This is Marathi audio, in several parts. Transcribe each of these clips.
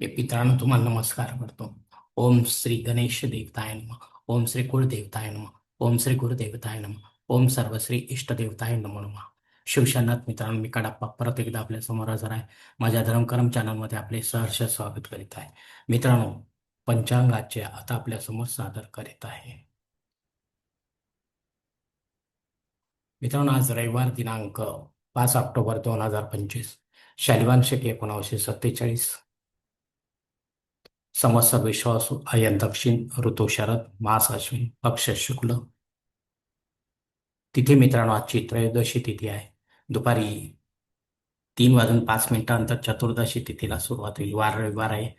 मी पितरांनो तुम्हाला नमस्कार करतो. ओम श्री गणेश देवताय नम. ओम श्री कुळदेवताय नम. ओम श्री गुरुदेवताय नम. ओम सर्वश्री इष्टदेवताय नमो नमः. शिवशनाथ मित्रांनो मी कडाप्पा परत एकदा आपल्यासमोर हजर आहे. माझ्या धर्मकर्म चॅनलमध्ये आपले सहर्ष स्वागत करीत आहे. मित्रांनो पंचांगाचे आता आपल्यासमोर सादर करीत आहे. मित्रांनो आज रविवार दिनांक पाच ऑक्टोबर दोन हजार पंचवीस. शालिवान शके एकोणावीसशे सत्तेचाळीस. संवत्सर विश्वासु अयन दक्षिण ऋतू शरद मास अश्विन पक्ष शुक्ल. तिथे मित्रांनो आजची त्रयोदशी तिथी आहे. दुपारी तीन वाजून पाच मिनिटांनंतर चतुर्दशी तिथीला सुरुवात होईल. वार रविवार आहे.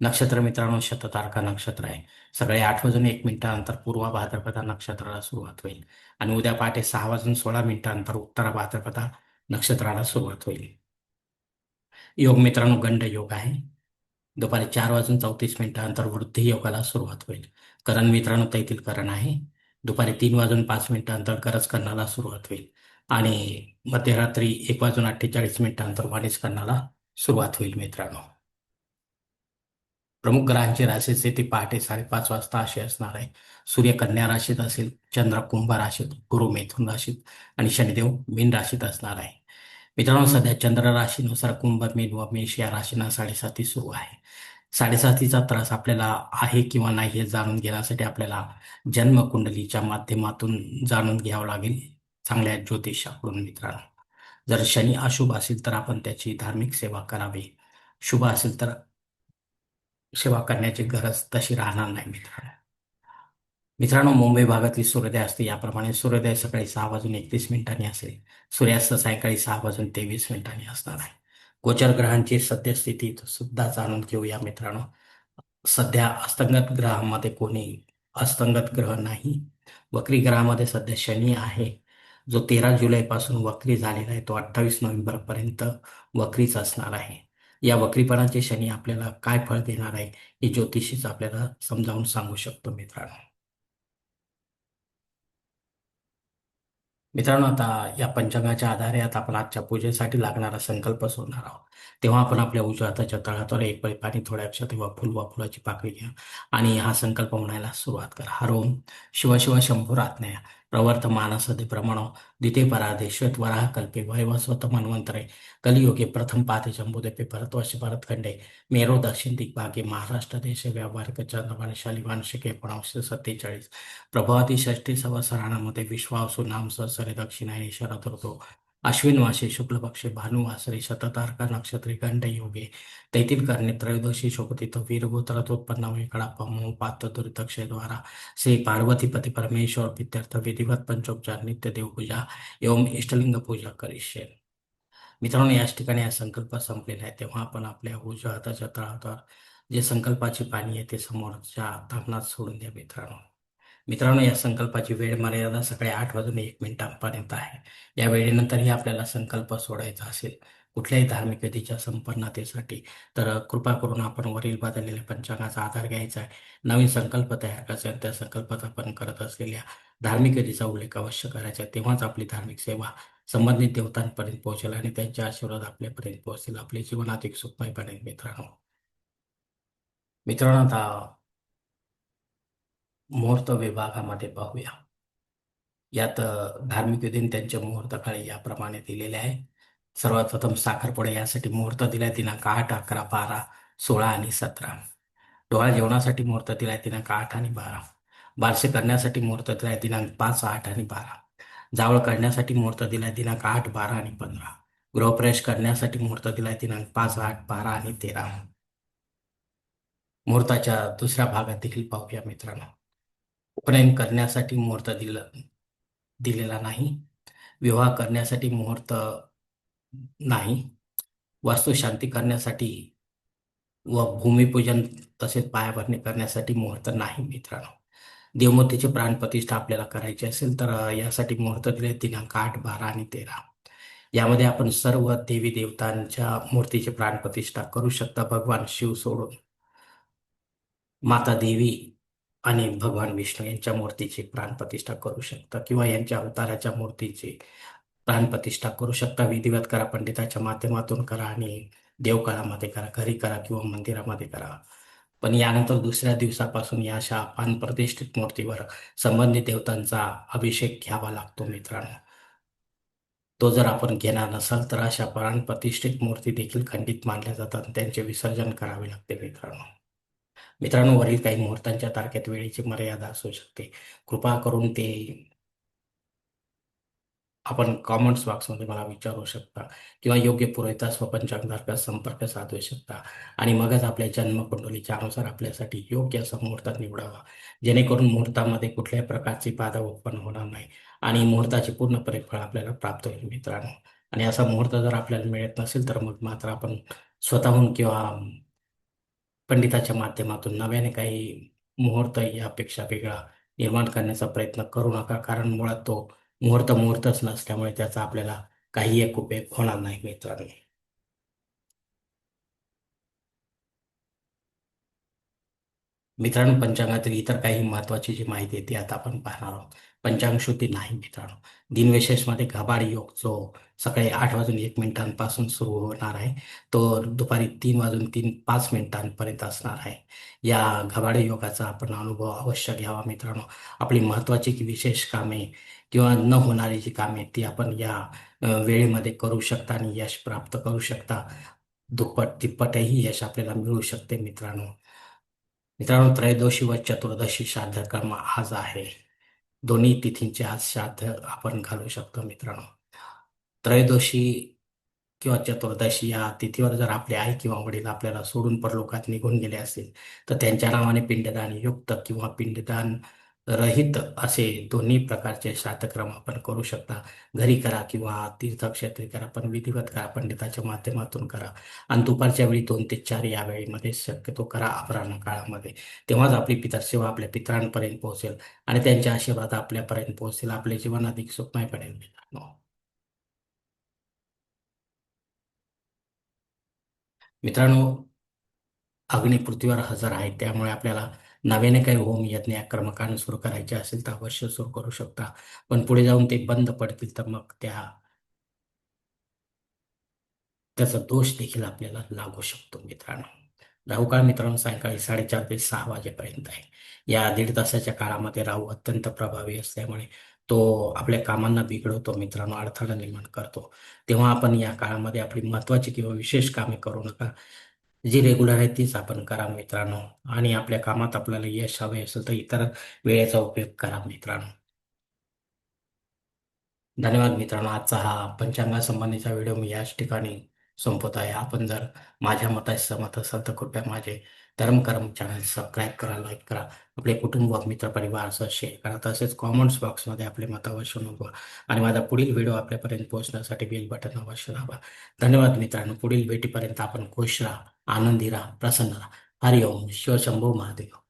नक्षत्र मित्रांनो शततारका नक्षत्र आहे. सकाळी आठ वाजून एक मिनिटानंतर पूर्व भाद्रपदा नक्षत्राला सुरुवात होईल. आणि उद्या पहाटे सहा वाजून सोळा मिनिटानंतर उत्तर भाद्रपदा नक्षत्राला सुरुवात होईल. योग मित्रांनो गंड योग आहे. दुपारी चार वाजून चौतीस मिनिटानंतर वृद्धी योगाला सुरुवात होईल. करण मित्रांनो तैतील करण आहे. दुपारी तीन वाजून पाच मिनिटानंतर गरज करणाला सुरुवात होईल. आणि मध्यरात्री एक वाजून अठ्ठेचाळीस मिनिटानंतर वाणीस करणाला सुरुवात होईल मित्रांनो. प्रमुख ग्रहांची राशीचे ते पहाटे साडेपाच वाजता अशी असणार आहे. सूर्य कन्या राशीत असेल चंद्र कुंभ राशीत गुरु मिथुन राशीत आणि शनिदेव मीन राशीत असणार आहे. मित्रांनो सध्या चंद्र राशीनुसार कुंभ मीन व मेष या राशींना साडेसाती सुरू आहे. साडेसातीचा त्रास आपल्याला आहे किंवा नाही हे जाणून घेण्यासाठी आपल्याला जन्मकुंडलीच्या माध्यमातून जाणून घ्यावं लागेल. चांगल्या ज्योतिषाकडून मित्रांनो. जर शनी अशुभ असेल तर आपण त्याची धार्मिक सेवा करावी. शुभ असेल तर सेवा करण्याची गरज तशी राहणार नाही मित्रांनो. मित्रांनो मुंबई भागातली सूर्योदय असते. याप्रमाणे सूर्योदय सकाळी सहा वाजून एकतीस मिनिटांनी असेल. सूर्यास्त सायंकाळी सहा वाजून तेवीस मिनिटांनी असणार आहे. गोचर ग्रहांची सद्यस्थिती सुद्धा जाणून घेऊया मित्रांनो. सध्या अस्तंगत ग्रहामध्ये कोणी अस्तंगत ग्रह नाही. वक्री ग्रहामध्ये सध्या शनी आहे. जो तेरा जुलैपासून वक्री झालेला आहे तो अठ्ठावीस नोव्हेंबरपर्यंत वक्रीच असणार आहे. या वक्रीपणाचे शनी आपल्याला काय फळ देणार आहे हे ज्योतिषीच आपल्याला समजावून सांगू शकतो मित्रांनो. मित्रांनो आता या पंचांगाच्या आधारे आता आपण आजच्या पूजेसाठी लागणारा संकल्प सोडणार आहोत. तेव्हा आपण आपल्या उजव्या हाताच्या तळातवर एक पळी पाणी थोड्यापेक्षा तेव्हा फुल वा फुलाची पाकळी घ्या आणि हा संकल्प म्हणायला सुरुवात करा. हरोम शिव शिव शंभुरात्मया प्रवर्त मानसदे प्रमाण दिते पराधे श्वेत कल्पे वैवस्वत मन्वंतरे कलियुगे प्रथम पाते जंबुदेपे भरतवर्ष भरतखंडे मेरो दक्षिण दिग्भागे महाराष्ट्र देश व्यावहारिक चंद्रमान शालिवान शिके सत्तेचाळीस। प्रभावती षष्टी सवसराणामध्ये विश्वासू नाम सहसरे दक्षिणायने शरद ऋतू अश्विन मासे शुक्ल पक्षे भानु वासरे शततारका नक्षत्रे गंड योगे तैतील करणे त्रयोदशी शोभतीत वीरगोत्रतोत्पन्न कडाप्पा मोह पात्र दुरितक्षयद्वारा श्री पार्वतीपती परमेश्वर पित्यर्थ विधिवत पंचोपचार नित्य देवपूजा एवं इष्टलिंग पूजा करिष्ये। मित्रांनो याच ठिकाणी हा संकल्प संपलेला आहे. तेव्हा आपण आपल्या उजव्या हाताच्या तळावर जे संकल्पाची पाणी आहे ते समोरच्या तापणात सोडून द्या मित्रांनो. मित्रांनो या संकल्पाची वेळ मर्यादा सकाळी आठ वाजून एक मिनिटांपर्यंत आहे. या वेळेनंतरही आपल्याला संकल्प सोडायचा असेल कुठल्याही धार्मिक विधीच्या संपन्नतेसाठी तर कृपा करून आपण वरील बदललेल्या पंचांगाचा आधार घ्यायचा आहे. नवीन संकल्प तयार करायचा आहे त्या संकल्पात आपण करत असलेल्या धार्मिक विधीचा उल्लेख अवश्य करायचा आहे. तेव्हाच आपली धार्मिक सेवा संबंधित देवतांपर्यंत पोहोचेल आणि त्यांचे आशीर्वाद आपल्यापर्यंत पोहोचतील. आपले जीवन अधिक सुखमय बनेल मित्रांनो. मित्रांनो आता मुहूर्त विभागामध्ये पाहूया. यात धार्मिक विधीन त्यांचे मुहूर्त काळी याप्रमाणे दिलेले आहे. सर्वात प्रथम साखरपुडा यासाठी मुहूर्त दिलाय दिनांक आठ अकरा बारा सोळा आणि सतरा. डोळा जेवणासाठी मुहूर्त दिलाय दिनांक आठ आणि बारा. बारसे करण्यासाठी मुहूर्त दिलाय दिनांक पाच आठ आणि बारा. जावळ करण्यासाठी मुहूर्त दिलाय दिनांक आठ बारा आणि पंधरा. गृहप्रवेश करण्यासाठी मुहूर्त दिलाय दिनांक पाच आठ बारा आणि तेरा. मुहूर्ताच्या दुसऱ्या भागात देखील पाहूया मित्रांनो. उपनयन करण्यासाठी मुहूर्त दिलं दिलेला नाही. विवाह करण्यासाठी मुहूर्त नाही. वास्तुशांती करण्यासाठी व भूमिपूजन तसेच पायाभरणी करण्यासाठी मुहूर्त नाही मित्रांनो. देवमूर्तीची प्राणप्रतिष्ठा आपल्याला करायची असेल तर यासाठी मुहूर्त दिले दिनांक आठ बारा आणि तेरा. यामध्ये आपण सर्व देवी देवतांच्या मूर्तीची प्राणप्रतिष्ठा करू शकता. भगवान शिव सोडून. माता देवी आणि भगवान विष्णू यांच्या मूर्तीची प्राणप्रतिष्ठा करू शकता किंवा यांच्या अवताराच्या मूर्तीची प्राणप्रतिष्ठा करू शकता. विधिवत करा पंडिताच्या माध्यमातून करा आणि देवकाळामध्ये करा घरी करा किंवा मंदिरामध्ये करा. पण यानंतर दुसऱ्या दिवसापासून या अशा पानप्रतिष्ठित मूर्तीवर संबंधित देवतांचा अभिषेक घ्यावा लागतो मित्रांनो. तो जर आपण घेणार नसाल तर अशा प्राणप्रतिष्ठित मूर्ती देखील खंडित मानल्या जातात त्यांचे विसर्जन करावे लागते मित्रांनो. मित्रांनो वरील काही मुहूर्तांच्या तारखेत वेळेची मर्यादा असू शकते. कृपा करून ते आपण कॉमेंट्स बॉक्समध्ये मला विचारू शकता किंवा योग्य पुरोहितास व पंचांगारका संपर्क साधू शकता. आणि मगच आपल्या जन्मकुंडलीच्या अनुसार आपल्यासाठी योग्य असा मुहूर्त निवडावा. जेणेकरून मुहूर्तामध्ये कुठल्याही प्रकारची बाधा उत्पन्न होणार नाही आणि मुहूर्ताचे पूर्ण परिफळ आपल्याला प्राप्त होईल मित्रांनो. आणि असा मुहूर्त जर आपल्याला मिळत नसेल तर मग मात्र आपण स्वतःहून किंवा पंडिताच्या माध्यमातून नव्याने काही मुहूर्त यापेक्षा वेगळा निर्माण करण्याचा प्रयत्न करू नका. कारण मुळात तो मुहूर्त मुहूर्तच नसल्यामुळे त्याचा आपल्याला काही एक उपयोग होणार नाही मित्रांनो. मित्रांनो पंचांगातील इतर काही महत्वाची जी माहिती आहे ती आता आपण पाहणार आहोत. पंचांगशुद्धी नाही मित्रांनो. दिनविशेषमध्ये घबाड योग जो सकाळी आठ वाजून एक मिनिटांपासून सुरू होणार आहे तो दुपारी तीन वाजून तीन पाच मिनिटांपर्यंत असणार आहे. या घबाड योगाचा आपण अनुभव अवश्य घ्यावा मित्रांनो. आपली महत्वाची की विशेष कामे किंवा न होणारी जी कामे ती आपण या वेळेमध्ये करू शकता आणि यश प्राप्त करू शकता. दुप्पट तिप्पटही यश आपल्याला मिळू शकते मित्रांनो. मित्रांनो त्रयोदशी व चतुर्दशी श्राद्ध कर्म आज आहे. दोन्ही तिथींचे हा श्राद्ध आपण घालू शकतो मित्रांनो. त्रयोदशी किंवा चतुर्दशी या तिथीवर जर आपले आई किंवा वडील आपल्याला सोडून परलोकात निघून गेले असतील तर त्यांच्या नावाने पिंडदान युक्त किंवा पिंडदान रहित असे दोन्ही प्रकारचे श्राद्धक्रम आपण करू शकता. घरी करा किंवा तीर्थक्षेत्री करा पण विधिवत करा पंडिताच्या माध्यमातून करा. आणि दुपारच्या वेळी दोन ते चार या वेळेमध्ये शक्यतो करा अपराह्न काळामध्ये. तेव्हाच आपली पितरसेवा आपल्या पितरांपर्यंत पोहोचेल आणि त्यांच्या आशीर्वाद आपल्यापर्यंत पोहोचेल. आपले जीवन अधिक सुखमय पडेल मित्रांनो मित्रांनो अग्नी पृथ्वीवर हजर आहे. त्यामुळे आपल्याला नव्याने काही होम यज्ञ कर्मकांड सुरू करायचे असेल तर अवश्य सुरू करू शकता. पण पुढे जाऊन ते बंद पडतील तर मग त्या त्याचा दोष देखील आपल्याला लागू शकतो मित्रांनो. राहू काळ मित्रांनो सायंकाळी साडेचार ते सहा वाजेपर्यंत आहे. या दीड तासाच्या काळामध्ये राहू अत्यंत प्रभावी असल्यामुळे तो आपल्या कामांना बिघडवतो मित्रांनो अडथळा निर्माण करतो. तेव्हा आपण या काळामध्ये आपली महत्वाची किंवा विशेष कामे करू नका. जी रेग्युलर आहे तीच आपण करा मित्रांनो. आणि आपल्या कामात आपल्याला यश हवे असेल तर इतर वेळेचा उपयोग करा मित्रांनो. धन्यवाद मित्रांनो. आजचा हा पंचांगासंबंधीचा व्हिडिओ मी याच ठिकाणी संपवत आहे. आपण जर माझ्या मताशी सहमत असाल तर कृपया माझे धर्मकर्म चॅनल सबस्क्राईब करा लाईक करा. आपले कुटुंब मित्र परिवार शेअर करा. तसेच कॉमेंट्स बॉक्समध्ये आपले मत अवश्य नोंदवा. आणि माझा पुढील व्हिडिओ आपल्यापर्यंत पोहोचण्यासाठी बेल बटन अवश्य दाबा. धन्यवाद मित्रांनो. पुढील भेटीपर्यंत आपण खुश राहा. આનંદીરા પ્રસન્નરા હરિ ઓમ શિવ શંભો મહાદેવ